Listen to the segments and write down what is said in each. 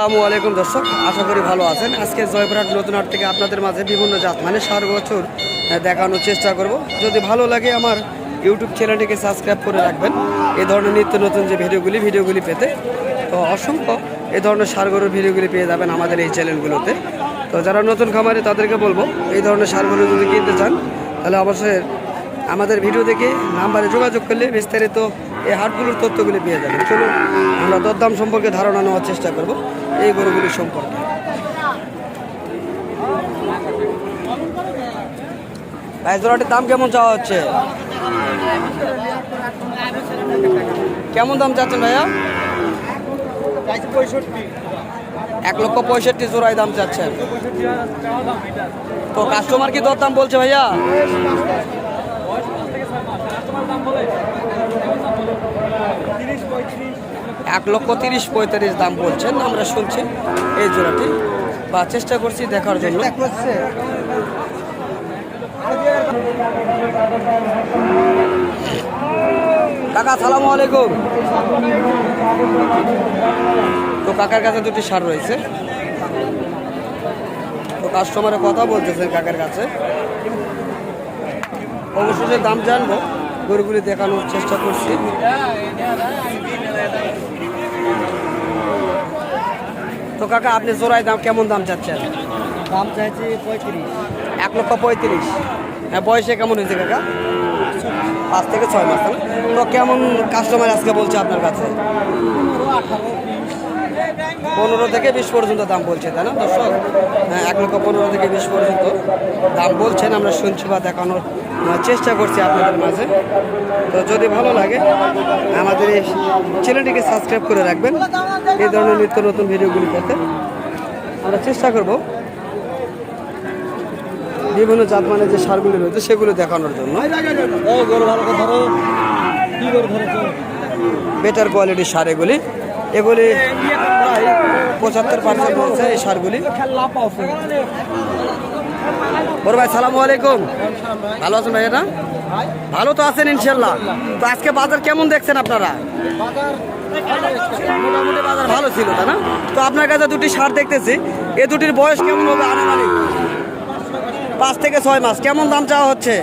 আসসালামু আলাইকুম দর্শক, আশা করি ভালো আছেন। আজকে জয়পুরহাট নতুন হাট থেকে আপনাদের মাঝে বিভিন্ন জাত মানে সার বছর দেখানোর চেষ্টা করব। যদি ভালো লাগে আমার ইউটিউব চ্যানেলটিকে সাবস্ক্রাইব করে রাখবেন। এই ধরনের নিত্য নতুন যে ভিডিওগুলি ভিডিওগুলি পেতে, তো অসংখ্য এই ধরনের সার গরুর ভিডিওগুলি পেয়ে যাবেন আমাদের এই চ্যানেলগুলোতে। তো যারা নতুন খামারে, তাদেরকে বলব, এই ধরনের সারগুলো যদি কিনতে চান, তাহলে অবশ্যই আমাদের ভিডিও দেখে নাম্বারে যোগাযোগ করলে বিস্তারিত এই হাটগুলোর তথ্যগুলি পেয়ে যাবেন। চলুন, আমরা দরদাম সম্পর্কে ধারণা নেওয়ার চেষ্টা করব এই গরুগুলির সম্পর্কে। দাম কেমন চাওয়া হচ্ছে? কেমন দাম চাচ্ছেন ভাইয়া? এক লক্ষ পঁয়ষট্টি জোড়ায় দাম চাচ্ছেন। তো কাস্টমার কি দরদাম বলছে ভাইয়া? এক লক্ষ তিরিশ পঁয়তাল্লিশ দাম বলছেন আমরা শুনছি এই জোড়াটি বা চেষ্টা করছি দেখার জন্য। কাকা সালামু আলাইকুম। তো কাকার কাছে দুটি সার রয়েছে। তো কাস্টমারের কথা বলতেছেন কাকার কাছে। অবশেষে দাম জানব। গরুগুলি দেখানোর চেষ্টা করছি। তো কাকা আপনি জোড়ায় দাম কেমন দাম চাচ্ছেন? দাম চাইছি পঁয়ত্রিশ। এক লক্ষ পঁয়ত্রিশ। হ্যাঁ বয়সে কেমন হয়েছে কাকা? পাঁচ থেকে ছয় মাস তো কেমন কাস্টমার আজকে বলছে আপনার কাছে? পনেরো থেকে বিশ পর্যন্ত দাম বলছে তাই না? দর্শক হ্যাঁ এক লক্ষ পনেরো থেকে বিশ পর্যন্ত দাম বলছেন। আমরা শুনছি বা দেখানোর চেষ্টা করছি আপনাদের মাঝে। তো যদি ভালো লাগে আমাদের এই চ্যানেলটিকে সাবস্ক্রাইব করে রাখবেন। এই ধরনের নিত্য নতুন ভিডিওগুলি পেতে আমরা চেষ্টা করব। বিভিন্ন জাত মানে যে সারগুলি রয়েছে সেগুলো দেখানোর জন্য। বেটার কোয়ালিটির সার এগুলি। এগুলি প্রায় পঁচাত্তর পার্সেন্ট রয়েছে এই সারগুলি। বড় ভাই, সালামু আলাইকুম। ভালো আছেন ভাই এটা ভালো তো আছেন ইনশাল্লাহ তো আজকে বাজার কেমন দেখছেন আপনারা? বাজার ভালো ছিল, তাই না? তো আপনার কাছে দুটি সার দেখতেছি। এ দুটির বয়স কেমন হবে আনুমানিক? পাঁচ থেকে ছয় মাস। কেমন দাম চাওয়া হচ্ছে?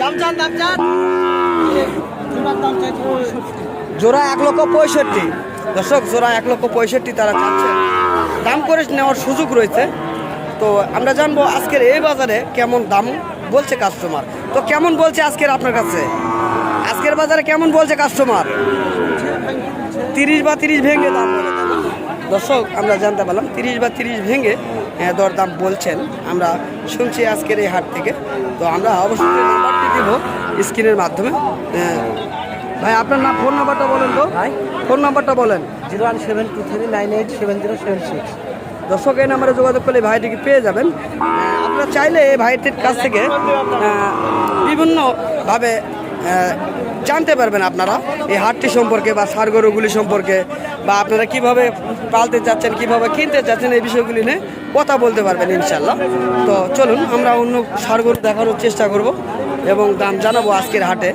দাম চান দাম চান। দাম পঁয়ষট্টি জোড়া এক লক্ষ পঁয়ষট্টি। দর্শক জোড়া এক লক্ষ পঁয়ষট্টি তারা চাচ্ছে। দাম করে নেওয়ার সুযোগ রয়েছে। তো আমরা জানব আজকের এই বাজারে কেমন দাম বলছে কাস্টমার তো কেমন বলছে আজকের আপনার কাছে? আজকের বাজারে কেমন বলছে কাস্টমার তিরিশ বা তিরিশ ভেঙে দাম দর্শক আমরা জানতে পারলাম তিরিশ বা তিরিশ ভেঙে আহ, দরদাম বলছেন। আমরা শুনছি আজকের এই হাট থেকে। তো আমরা অবশ্যই দিব স্ক্রিনের মাধ্যমে। আহ, ভাই আপনার নাম ফোন নাম্বারটা বলেন তো। ভাই? ফোন নাম্বারটা বলেন। Zero one seven two three nine eight seven zero seven six. দর্শক এই নাম্বারে যোগাযোগ করলে ভাইটিকে পেয়ে যাবেন? আপনারা চাইলে এই ভাইটির কাছ থেকে বিভিন্নভাবে জানতে পারবেন আপনারা এই হাটটি সম্পর্কে বা সার গরুগুলি সম্পর্কে বা আপনারা কীভাবে পালতে চাচ্ছেন কীভাবে কিনতে চাচ্ছেন এই বিষয়গুলি নিয়ে কথা বলতে পারবেন ইনশাল্লাহ তো চলুন আমরা অন্য সার গরু দেখানোর চেষ্টা করব এবং দাম জানাব আজকের হাটে।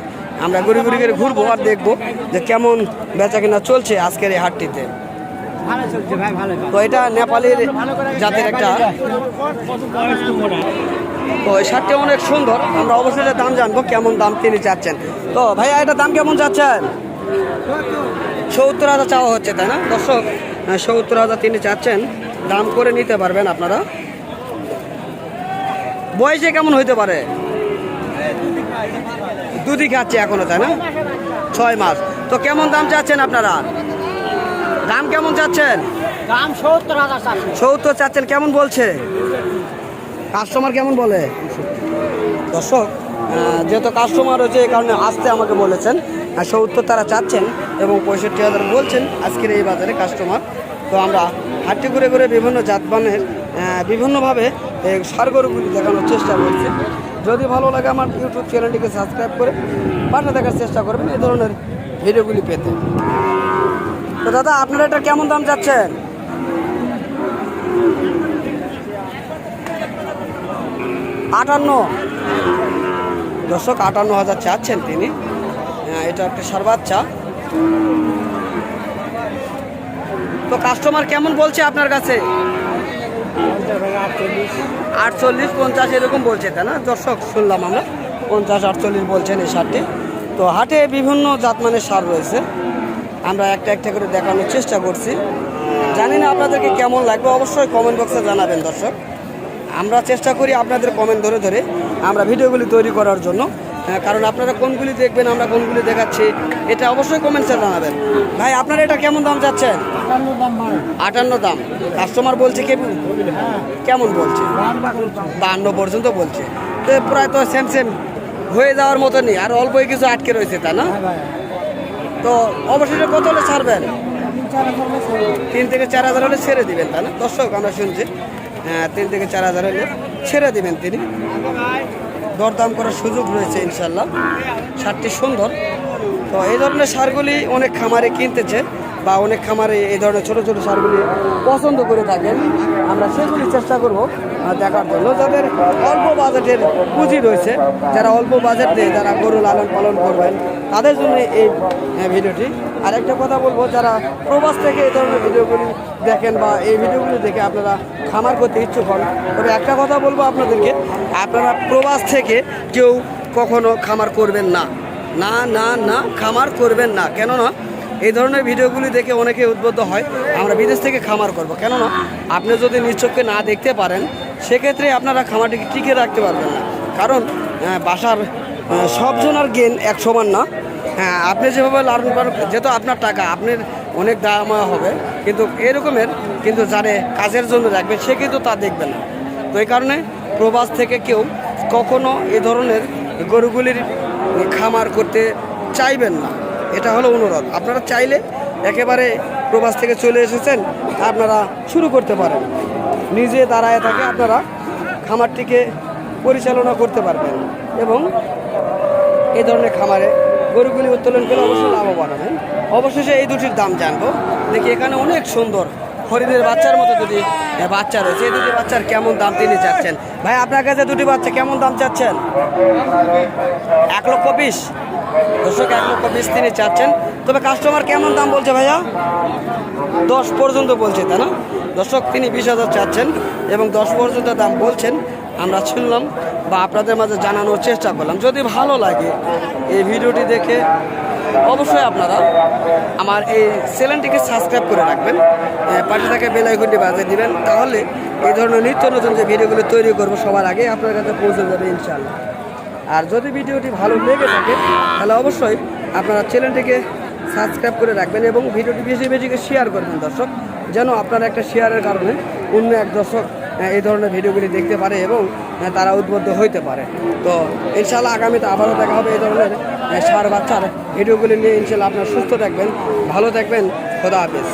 আমরা ঘুরে ঘুরে করে ঘুরবো আর দেখব যে কেমন বেচা কিনা চলছে আজকের এই হাটটিতে। তো এটা নেপালের জাতের একটা তো এই শার্টটি অনেক সুন্দর। আমরা অবশ্যই দাম জানব কেমন দাম তিনি চাচ্ছেন। তো ভাইয়া এটার দাম কেমন চাচ্ছেন? সত্তর হাজার চাওয়া হচ্ছে তাই না? দর্শক সত্তর হাজার তিনি চাচ্ছেন। দাম করে নিতে পারবেন আপনারা। বয়সে কেমন হইতে পারে? দুদি খাচ্ছে এখনও তাই না? ছয় মাস। তো কেমন দাম চাচ্ছেন আপনারা? দাম কেমন চাচ্ছেন? দাম সত্তর হাজার সত্তর চাচ্ছেন কেমন বলছে? কাস্টমার কেমন বলে? দর্শক যেহেতু কাস্টমার হচ্ছে এই কারণে আসতে আমাকে বলেছেন। আর সত্তর তারা চাচ্ছেন এবং পঁয়ষট্টি হাজার বলছেন আজকের এই বাজারে কাস্টমার তো আমরা হাটটি ঘুরে ঘুরে বিভিন্ন জাতমানের আহ, বিভিন্নভাবে এই সার গরুগুলি দেখানোর চেষ্টা করছি। যদি ভালো লাগে আমার ইউটিউব চ্যানেলটিকে সাবস্ক্রাইব করে পাশে দেখার চেষ্টা করবেন এই ধরনের ভিডিওগুলি পেতে। তো দাদা আপনারা এটা কেমন দাম চাচ্ছেন? আটান্ন। দর্শক আটান্ন হাজার চাচ্ছেন তিনি। আহ, এটা একটা সার তো কাস্টমার কেমন বলছে আপনার কাছে? আটচল্লিশ, পঞ্চাশ এরকম বলছে, তাই না? দর্শক, শুনলাম আমরা। পঞ্চাশ, আটচল্লিশ বলছেন এই সারটি। তো হাটে বিভিন্ন জাতমানের সার রয়েছে। আমরা একটা একটা করে দেখানোর চেষ্টা করছি। জানি না আপনাদেরকে কেমন লাগবে, অবশ্যই কমেন্ট বক্সে জানাবেন দর্শক। আমরা চেষ্টা করি আপনাদের কমেন্ট ধরে ধরে আমরা ভিডিওগুলি তৈরি করার জন্য। কারণ আপনারা কোনগুলি দেখবেন, আমরা কোনগুলি দেখাচ্ছি, এটা অবশ্যই কমেন্টসে জানাবেন। ভাই, আপনারা এটা কেমন দাম চাচ্ছেন? আটান্ন দাম। কাস্টমার বলছে কেমন কেমন বলছে? বাহান্ন পর্যন্ত বলছে। তো প্রায় তো সেম সেম হয়ে যাওয়ার মতো নেই আর অল্পই কিছু আটকে রয়েছে তা না? তো অবশেষে কত হলে ছাড়বেন? তিন থেকে চার হাজার হলে ছেড়ে দিবেন তা না? দর্শক, আমরা শুনছি। হ্যাঁ তিন থেকে চার হাজার হলে ছেড়ে দিবেন তিনি। দরদাম করার সুযোগ রয়েছে ইনশাল্লাহ সারটি সুন্দর। তো এই ধরনের সারগুলি অনেক খামারে কিনতেছে বা অনেক খামারে এই ধরনের ছোট ছোট সারগুলি পছন্দ করে থাকেন। আমরা সেগুলি চেষ্টা করব দেখার জন্য। যাদের অল্প বাজেটের পুঁজি রয়েছে, যারা অল্প বাজেট দিয়ে যারা গরু লালন পালন করবেন, তাদের জন্য এই ভিডিওটি। আর একটা কথা বলব, যারা প্রবাস থেকে এই ধরনের ভিডিওগুলি দেখেন বা এই ভিডিওগুলি দেখে আপনারা খামার করতে ইচ্ছুক হন, তবে একটা কথা বলব আপনাদেরকে, আপনারা প্রবাস থেকে কেউ কখনো খামার করবেন না। না না না, খামার করবেন না। কেননা এই ধরনের ভিডিওগুলি দেখে অনেকে উদ্বুদ্ধ হয়, আমরা বিদেশ থেকে খামার করব। কেননা, আপনি যদি চোখে না দেখতে পারেন, সেক্ষেত্রে আপনারা খামারটিকে টিকে রাখতে পারবেন না। কারণ বাসার সবজনার গেন এক সমান না। হ্যাঁ আপনি যেভাবে লালন পালন যেহেতু আপনার টাকা, আপনার অনেক দাম হবে। কিন্তু এরকমের, কিন্তু যারে কাজের জন্য রাখবে, সে কিন্তু তা দেখবে না। তো এই কারণে প্রবাস থেকে কেউ কখনো এ ধরনের গরুগুলির খামার করতে চাইবেন না। এটা হলো অনুরোধ। আপনারা চাইলে একেবারে প্রবাস থেকে চলে এসেছেন, আপনারা শুরু করতে পারেন। নিজে দাঁড়ায় থাকে, আপনারা খামারটিকে পরিচালনা করতে পারবেন এবং এই ধরনের খামারে গরুগুলি উত্তোলন করে অবশ্যই লাভবান হবেন। অবশেষে এই দুটির দাম জানব। দেখি এখানে অনেক সুন্দর হরিণের বাচ্চার মতো দুটি বাচ্চা রয়েছে। এই দুটি বাচ্চার কেমন দাম তিনি চাচ্ছেন? ভাই, আপনার কাছে দুটি বাচ্চা কেমন দাম চাচ্ছেন? এক লক্ষ বিশ। দর্শক, এক লক্ষ বিশ তিনি চাচ্ছেন। তবে কাস্টমার কেমন দাম বলছে ভাইয়া? দশ পর্যন্ত বলছে, তাই না? দর্শক, তিনি বিশ হাজার চাচ্ছেন এবং দশ পর্যন্ত দাম বলছেন। আমরা শুনলাম বা আপনাদের মাঝে জানানোর চেষ্টা করলাম। যদি ভালো লাগে এই ভিডিওটি দেখে, অবশ্যই আপনারা আমার এই চ্যানেলটিকে সাবস্ক্রাইব করে রাখবেন। পাশে থাকা বেল আইকনটি বাজিয়ে দিবেন। তাহলে এই ধরনের নিত্য নতুন যে ভিডিওগুলো তৈরি করব সবার আগে আপনার কাছে পৌঁছে যাবে ইনশাল্লাহ আর যদি ভিডিওটি ভালো লেগে থাকে, তাহলে অবশ্যই আপনারা চ্যানেলটিকে সাবস্ক্রাইব করে রাখবেন এবং ভিডিওটি বেশি বেশি শেয়ার করবেন দর্শক, যেন আপনার একটা শেয়ারের কারণে অন্য এক দর্শক এই ধরনের ভিডিওগুলি দেখতে পারে এবং তারা উদ্বুদ্ধ হইতে পারে। তো ইনশাল্লাহ আগামীতে আবারও দেখা হবে এই ধরনের ষাঁড় বাচ্চার ভিডিওগুলি নিয়ে। ইনশাল্লাহ আপনার সুস্থ থাকবেন, ভালো থাকবেন, খোদা হাফেজ।